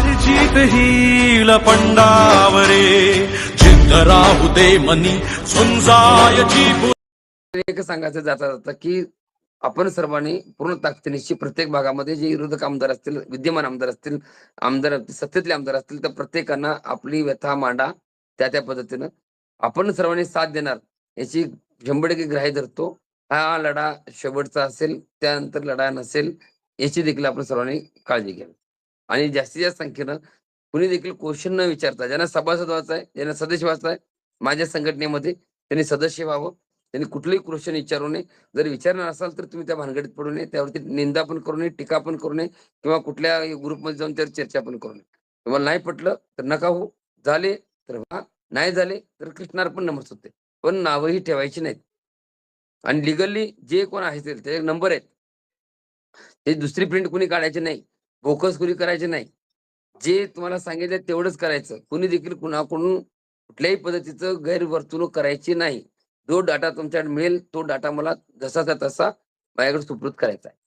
हार जीत ही लपंडावरे जिद्द राहू दे मनी झुंजायची एक सांगायचं जाता जाता की आपण सर्वांनी पूर्ण ताकदीनिशी प्रत्येक भागामध्ये जे विरोधक आमदार असतील विद्यमान आमदार असतील आमदार सत्तेतले आमदार असतील तर प्रत्येकांना आपली व्यथा मांडा त्या त्या पद्धतीनं आपण सर्वांनी साथ देणार याची शंभर टक्के ग्राह्य धरतो. हा लढा शेवटचा असेल त्यानंतर लढा नसेल याची देखील आपण सर्वांनी काळजी घ्यावी. आणि जास्तीत जास्त संख्येनं कुणी देखील क्वेश्चन न विचारता ज्यांना सभासद व्हायचा आहे ज्यांना सदस्य व्हायचा आहे माझ्या संघटनेमध्ये त्यांनी सदस्य व्हावं. त्यांनी कुठलंही क्वेश्चन विचारू नये. जर विचारणार असाल तर तुम्ही त्या भानगडीत पडू नये. त्यावरती निंदा पण करू नये टीका पण करू नये किंवा कुठल्या ग्रुपमध्ये जाऊन त्यावर चर्चा पण करू नये. तुम्हाला नाही पटलं तर नका हो झाले तर व्हा. नाही झाले तर कृष्णार पण नमस होते पण नावही ठेवायची नाहीत. आणि लिगली जे कोण आहे ते नंबर आहेत. ते दुसरी प्रिंट कुणी काढायची नाही. फोकस कुणी करायचे नाही. जे तुम्हाला सांगितलं तेवढंच करायचं. कुणी देखील कुणाकडून कुठल्याही पद्धतीचं गैरवर्तणूक करायची नाही. जो डाटा तुमच्याकडे मिळेल तो डाटा मला जसाचा तसा माझ्याकडे सुपूर्द करायचा आहे.